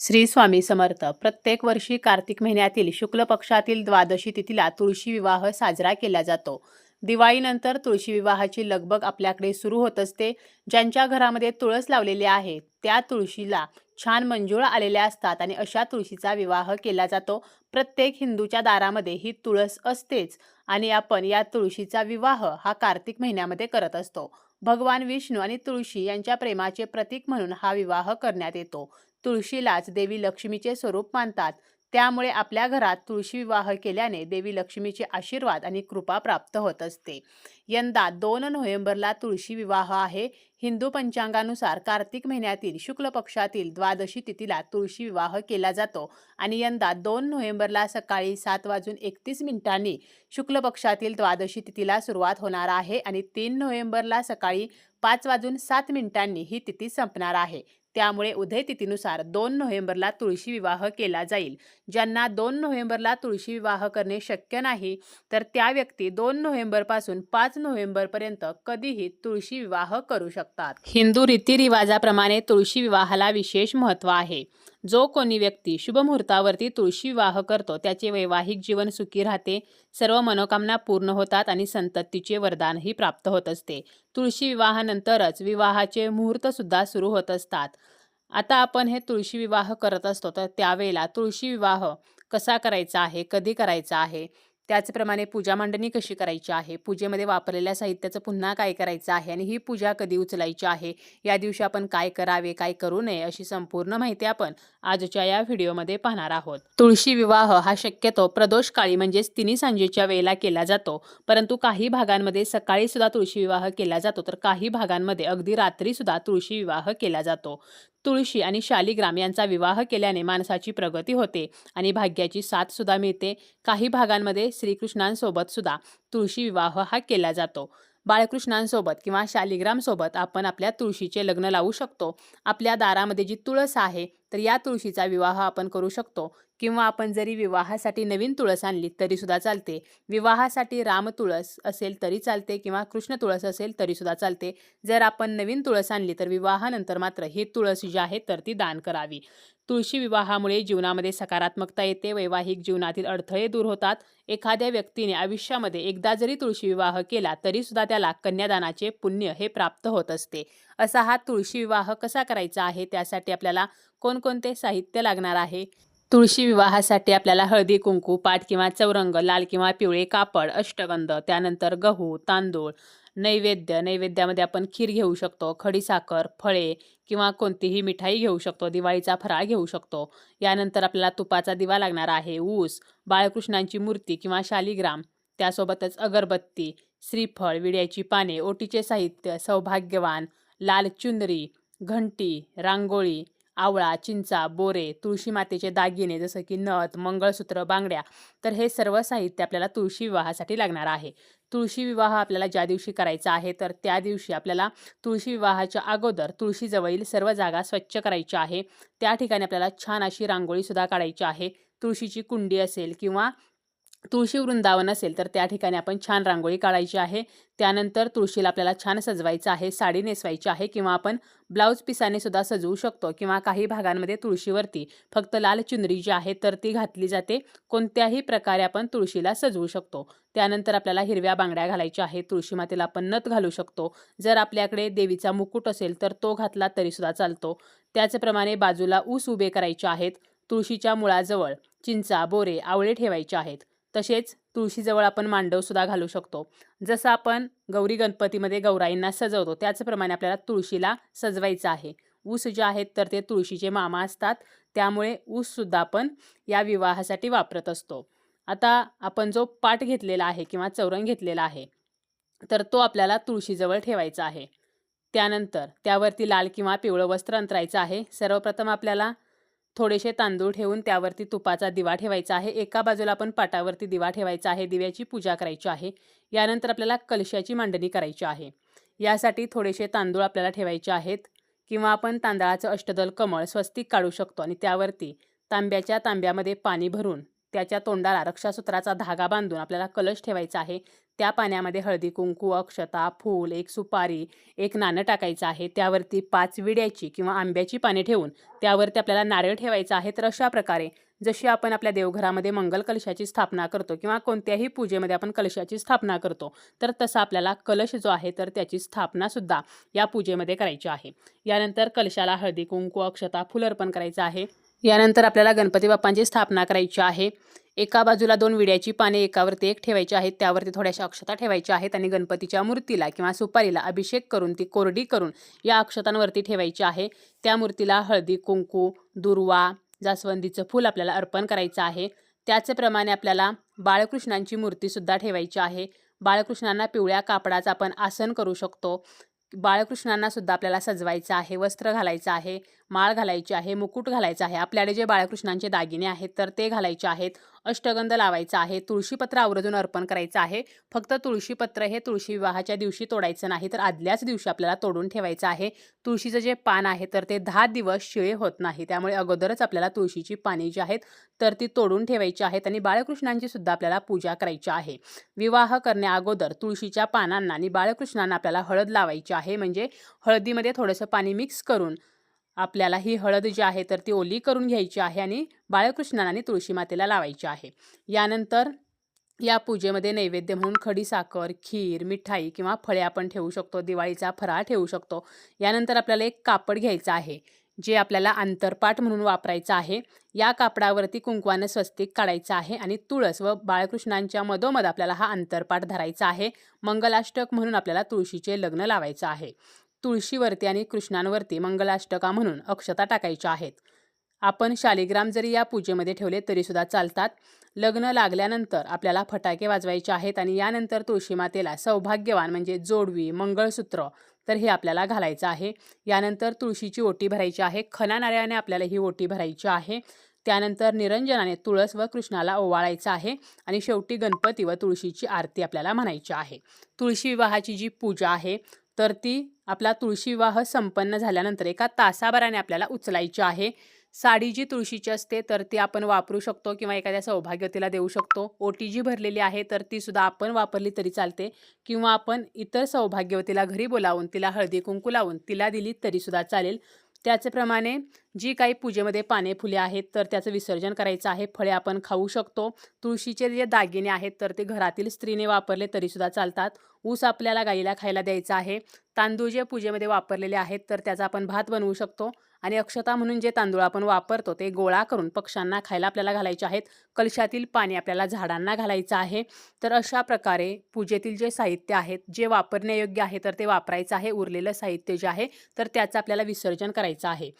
श्री स्वामी समर्थ. प्रत्येक वर्षी कार्तिक महिन्यातील शुक्ल पक्षातील द्वादशी तिथीला तुळशी विवाह साजरा केला जातो. दिवाळीनंतर तुळशी विवाहाची लगबग आपल्याकडे सुरू होत असते. ज्यांच्या घरामध्ये तुळस लावलेली आहे त्या तुळशीला छान मंजूळ आलेल्या असतात आणि अशा तुळशीचा विवाह केला जातो. प्रत्येक हिंदूच्या दारामध्ये ही तुळस असतेच आणि आपण या तुळशीचा विवाह हा कार्तिक महिन्यामध्ये करत असतो. भगवान विष्णू आणि तुळशी यांच्या प्रेमाचे प्रतीक म्हणून हा विवाह करण्यात येतो. तुळशीलाच देवी लक्ष्मीचे स्वरूप मानतात. त्यामुळे आपल्या घरात तुळशी विवाह केल्याने देवी लक्ष्मीचे आशीर्वाद आणि कृपा प्राप्त होत असते. यंदा दोन नोव्हेंबरला तुळशी विवाह आहे. हिंदू पंचांगानुसार कार्तिक महिन्यातील शुक्ल पक्षातील द्वादशी तिथीला तुळशी विवाह केला जातो आणि यंदा दोन नोव्हेंबरला सकाळी सात वाजून एकतीस मिनिटांनी शुक्ल पक्षातील द्वादशी तिथीला सुरुवात होणार आहे आणि तीन नोव्हेंबरला सकाळी पाच वाजून सात मिनिटांनी ही तिथी संपणार आहे. त्यामुळे उदय तिथीनुसार दोन नोव्हेंबरला तुळशी विवाह केला जाईल. ज्यांना दोन नोव्हेंबरला तुळशी विवाह करणे शक्य नाही तर त्या व्यक्ती दोन नोव्हेंबरपासून पाच नोव्हेंबरपर्यंत कधीही तुळशी विवाह करू शकतात. हिंदू रीतिरिवाजाप्रमाणे तुळशी विवाहाला विशेष महत्त्व आहे. जो कोणी व्यक्ती शुभ मुहूर्तावरती तुळशी विवाह करतो त्याचे वैवाहिक जीवन सुखी राहते सर्व मनोकामना पूर्ण होतात आणि संततीचे वरदानही प्राप्त होत असते. तुळशी विवाहानंतरच विवाहाचे मुहूर्तसुद्धा सुरू होत असतात. आता आपण हे तुळशी विवाह करत असतो तर त्यावेळेला तुळशी विवाह कसा करायचा आहे कधी करायचा आहे? त्याचप्रमाणे पूजा मांडणी कशी करायची आहे? पूजेमध्ये वापरलेल्या साहित्याचं पुन्हा काय करायचं आहे? आणि ही पूजा कधी उचलायची आहे? या दिवशी आपण काय करावे काय करू नये? अशी संपूर्ण माहिती आपण आजच्या या व्हिडिओमध्ये पाहणार आहोत. तुळशी विवाह हा शक्यतो प्रदोष काळी म्हणजेच तिन्ही सांजेच्या वेळेला केला जातो. परंतु काही भागांमध्ये सकाळी सुद्धा तुळशी विवाह केला जातो तर काही भागांमध्ये अगदी रात्री सुद्धा तुळशी विवाह केला जातो. तुळशी आणि शालिग्राम यांचा विवाह केल्याने माणसाची प्रगती होते आणि भाग्याची साथ सुद्धा मिळते. काही भागांमध्ये श्रीकृष्णांसोबत सुद्धा तुळशी विवाह हा केला जातो. बाळकृष्णांसोबत किंवा शालिग्रामसोबत आपण आपल्या तुळशीचे लग्न लावू शकतो. आपल्या दारामध्ये जी तुळस आहे तर या तुळशीचा विवाह आपण करू शकतो. किंवा आपण जरी विवाहासाठी नवीन तुळस आणली तरीसुद्धा चालते. विवाहासाठी राम तुळस असेल तरी चालते किंवा कृष्ण तुळस असेल तरीसुद्धा चालते. जर आपण नवीन तुळस आणली तर विवाहानंतर मात्र ही तुळस जी आहे तर ती दान करावी. तुळशी विवाहामुळे जीवनामध्ये सकारात्मकता येते वैवाहिक जीवनातील अडथळे दूर होतात. एखाद्या व्यक्तीने आयुष्यामध्ये एकदा जरी तुळशी विवाह केला तरीसुद्धा त्याला कन्यादानाचे पुण्य हे प्राप्त होत असते. असा हा तुळशी विवाह कसा करायचा आहे? त्यासाठी आपल्याला कोणकोणते साहित्य लागणार आहे? तुळशी विवाहासाठी आपल्याला हळदी कुंकू पाट किंवा चौरंग लाल किंवा पिवळे कापड अष्टगंध त्यानंतर गहू तांदूळ नैवेद्य. नैवेद्यामध्ये आपण खीर घेऊ शकतो खडीसाखर फळे किंवा कोणतीही मिठाई घेऊ शकतो दिवाळीचा फराळ घेऊ शकतो. यानंतर आपल्याला तुपाचा दिवा लागणार आहे ऊस बाळकृष्णांची मूर्ती किंवा शालिग्राम. त्यासोबतच अगरबत्ती श्रीफळ विड्याची पाने ओटीचे साहित्य सौभाग्यवान लाल चुनरी घंटी रांगोळी आवळा चिंचा बोरे तुळशी मातेचे दागिने जसं की नथ मंगळसूत्र बांगड्या. तर हे सर्व साहित्य आपल्याला तुळशी विवाहासाठी लागणार आहे. तुळशी विवाह आपल्याला ज्या दिवशी करायचा आहे तर त्या दिवशी आपल्याला तुळशी विवाहाच्या अगोदर तुळशीजवळील सर्व जागा स्वच्छ करायची आहे. त्या ठिकाणी आपल्याला छान अशी रांगोळीसुद्धा काढायची आहे. तुळशीची कुंडी असेल किंवा तुळशी वृंदावन असेल तर त्या ठिकाणी आपण छान रांगोळी काढायची आहे. त्यानंतर तुळशीला आपल्याला छान सजवायचं आहे साडी नेसवायची आहे किंवा आपण ब्लाऊज पिसाने सुद्धा सजवू शकतो किंवा काही भागांमध्ये तुळशीवरती फक्त लाल चुनरी जी आहे तर ती घातली जाते. कोणत्याही प्रकारे आपण तुळशीला सजवू शकतो. त्यानंतर आपल्याला हिरव्या बांगड्या घालायच्या आहेत तुळशी मातेला आपण नथ घालू शकतो. जर आपल्याकडे देवीचा मुकुट असेल तर तो घातला तरीसुद्धा चालतो. त्याचप्रमाणे बाजूला ऊस उभे करायचे आहेत तुळशीच्या मुळाजवळ चिंचा बोरे आवळे ठेवायचे आहेत. तसेच तुळशीजवळ आपण मांडवसुद्धा घालू शकतो. जसं आपण गौरी गणपतीमध्ये गौराईंना सजवतो त्याचप्रमाणे आपल्याला तुळशीला सजवायचं आहे. ऊस जे आहेत तर ते तुळशीचे मामा असतात त्यामुळे ऊससुद्धा आपण या विवाहासाठी वापरत असतो. आता आपण जो पाट घेतलेला आहे किंवा चौरंग घेतलेला आहे तर तो आपल्याला तुळशीजवळ ठेवायचा आहे. त्यानंतर त्यावरती लाल किंवा पिवळं वस्त्र अंतरायचं आहे. सर्वप्रथम आपल्याला थोडेसे तांदूळ ठेवून त्यावरती तुपाचा दिवा ठेवायचा आहे. एका बाजूला आपण पाटावरती दिवा ठेवायचा आहे. दिव्याची पूजा करायची आहे. यानंतर आपल्याला कलशाची मांडणी करायची आहे. यासाठी थोडेसे तांदूळ आपल्याला ठेवायचे आहेत. किंवा आपण तांदळाचं अष्टदल कमळ स्वस्तिक काढू शकतो आणि त्यावरती तांब्याच्या तांब्यामध्ये पाणी भरून त्याच्या तोंडाला रक्षासूत्राचा धागा बांधून आपल्याला कलश ठेवायचा आहे. त्या पाण्यामध्ये हळदी कुंकू अक्षता फूल एक सुपारी एक नाणं टाकायचं आहे. त्यावरती पाच विड्याची किंवा आंब्याची पाने ठेवून त्यावरती आपल्याला नारळ ठेवायचा आहे. तर अशा प्रकारे जशी आपण आपल्या देवघरामध्ये मंगल कलशाची स्थापना करतो किंवा कोणत्याही पूजेमध्ये आपण कलशाची स्थापना करतो तर तसा आपल्याला कलश जो आहे तर त्याची स्थापनासुद्धा या पूजेमध्ये करायची आहे. यानंतर कलशाला हळदी कुंकू अक्षता फुल अर्पण करायचं आहे. यानंतर आपल्याला गणपती बाप्पांची स्थापना करायची आहे. एका बाजूला दोन विड्याची पाने एकावरती एक ठेवायची आहेत त्यावरती थोड्याशा अक्षता ठेवायच्या आहेत आणि गणपतीच्या मूर्तीला किंवा सुपारीला अभिषेक करून ती कोरडी करून या अक्षतांवरती ठेवायची आहे. त्या मूर्तीला हळदी कुंकू दुर्वा जास्वंदीचं फूल आपल्याला अर्पण करायचं आहे. त्याचप्रमाणे आपल्याला बाळकृष्णांची मूर्तीसुद्धा ठेवायची आहे. बाळकृष्णांना पिवळ्या कापडाचं आपण आसन करू शकतो. बाळकृष्णांना सुद्धा आपल्याला सजवायचं आहे वस्त्र घालायचं आहे. माळ घालायची आहे मुकुट घालायचं आहे आपल्याकडे जे बाळकृष्णांचे दागिने आहेत तर ते घालायचे आहेत अष्टगंध लावायचं आहे तुळशीपत्र आवर्जून अर्पण करायचं आहे फक्त तुळशीपत्र हे तुळशी विवाहाच्या दिवशी तोडायचं नाही तर आदल्याच दिवशी आपल्याला तोडून ठेवायचं आहे. तुळशीचं जे पान आहे तर ते दहा दिवस शिळे होत नाही त्यामुळे अगोदरच आपल्याला तुळशीची पाने जी आहेत तर ती तोडून ठेवायची आहेत आणि बाळकृष्णांची सुद्धा आपल्याला पूजा करायची आहे. विवाह करण्या अगोदर तुळशीच्या पानांना आणि बाळकृष्णांना आपल्याला हळद लावायची आहे म्हणजे हळदीमध्ये थोडंसं पाणी मिक्स करून आपल्याला ही हळद जी आहे तर ती ओली करून घ्यायची आहे आणि बाळकृष्णाने आणि तुळशी मातेला लावायची आहे. यानंतर या पूजेमध्ये नैवेद्य म्हणून खडी साखर खीर मिठाई किंवा फळे आपण ठेवू शकतो दिवाळीचा फराळ ठेवू शकतो. यानंतर आपल्याला एक कापड घ्यायचं आहे जे आपल्याला आंतरपाठ म्हणून वापरायचं आहे. या कापडावरती कुंकवानं स्वस्तिक काढायचं आहे आणि तुळस व बाळकृष्णांच्या मधोमध आपल्याला हा आंतरपाठ धरायचा आहे. मंगलाष्टक म्हणून आपल्याला तुळशीचे लग्न लावायचं आहे. तुळशीवरती आणि कृष्णांवरती मंगलाष्टका म्हणून अक्षता टाकायच्या आहेत. आपण शालिग्राम जरी या पूजेमध्ये ठेवले तरीसुद्धा चालतात. लग्न लागल्यानंतर आपल्याला फटाके वाजवायचे आहेत आणि यानंतर तुळशी मातेला सौभाग्यवान म्हणजे जोडवी मंगळसूत्र तर हे आपल्याला घालायचं आहे. यानंतर तुळशीची ओटी भरायची आहे. खनानाऱ्याने आपल्याला ही ओटी भरायची आहे. त्यानंतर निरंजनाने तुळस व कृष्णाला ओवाळायचं आहे आणि शेवटी गणपती व तुळशीची आरती आपल्याला म्हणायची आहे. तुळशी विवाहाची जी पूजा आहे तर ती आपला तुळशी विवाह संपन्न झाल्यानंतर एका तासाभराने आपल्याला उचलायची आहे. साडी जी तुळशीची असते तर ती आपण वापरू शकतो किंवा एखाद्या सौभाग्यवतीला देऊ शकतो. ओटी जी भरलेली आहे तर ती सुद्धा आपण वापरली तरी चालते. किंवा आपण इतर सौभाग्यवतीला घरी बोलावून तिला हळदी कुंकू लावून तिला दिली तरीसुद्धा चालेल. त्याचप्रमाणे जी काही पूजेमध्ये पाने फुले आहेत तर त्याचं विसर्जन करायचं आहे. फळे आपण खाऊ शकतो. तुळशीचे जे दागिने आहेत तर ते घरातील स्त्रीने वापरले तरीसुद्धा चालतात. ऊस आपल्याला गाईला खायला द्यायचा आहे. तांदूळ जे पूजेमध्ये वापरलेले आहेत तर त्याचा आपण भात बनवू शकतो. आणि अक्षता म्हणून जे तांदूळ आपण वापरतो ते गोळा करून पक्ष्यांना खायला आपल्याला घालायचे आहेत. कलशातील पाणी आपल्याला झाडांना घालायचं आहे. तर अशा प्रकारे पूजेतील जे साहित्य आहेत जे वापरण्यायोग्य आहे तर ते वापरायचं आहे. उरलेलं साहित्य जे आहे तर त्याचं आपल्याला विसर्जन करायचं आहे.